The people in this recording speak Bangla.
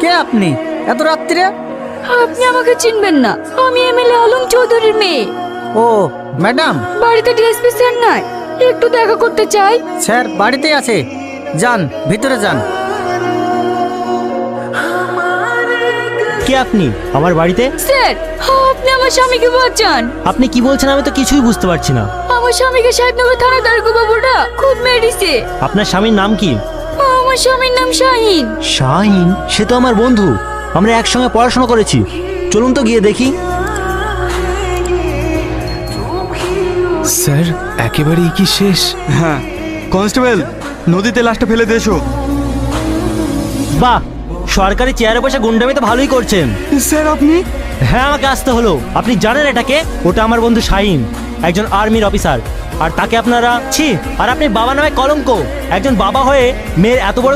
কে আপনি? এত রাত্রিরে আপনি আমাকে চিনবেন না। আমি এমএলএ আলম চৌধুরীর মেয়ে। ও ম্যাডাম। বাড়িতে ডিএসপি স্যার নাই। একটু দেখা করতে চাই। স্যার বাড়িতেই আছে। যান ভিতরে যান। কে আপনি? আমার বাড়িতে? স্যার আপনি আমার স্বামীকে বাঁচান। আপনি কি বলছেন আমি তো কিছুই বুঝতে পারছি না। আমার স্বামীকে সাহেবনগর থানা দারগো বাবুটা খুব মেরেছে। আপনার স্বামীর নাম কি? আমার স্বামীর নাম শাহিন। শাহিন? সে তো আমার বন্ধু। আমরা একসঙ্গে পড়াশোনা করেছি। চলুন তো গিয়ে দেখি। স্যার একেবারেই কি শেষ? হ্যাঁ। কনস্টেবল নদীতে লাশটা ফেলে দিয়েছ। বাহ! সরকারি চেয়ারে বসে গুন্ডামি তো ভালোই করছেন। স্যার আপনি হ্যাঁ আমাকে আসতে হলো। আপনি জানেন এটাকে? ওটা আমার বন্ধু শাহিন একজন আর্মির অফিসার। আর তাকে আপনারা, ছি, আর আপনি বাবা নামে কলঙ্ক। একজন বাবা হয়ে মেয়ের এত বড়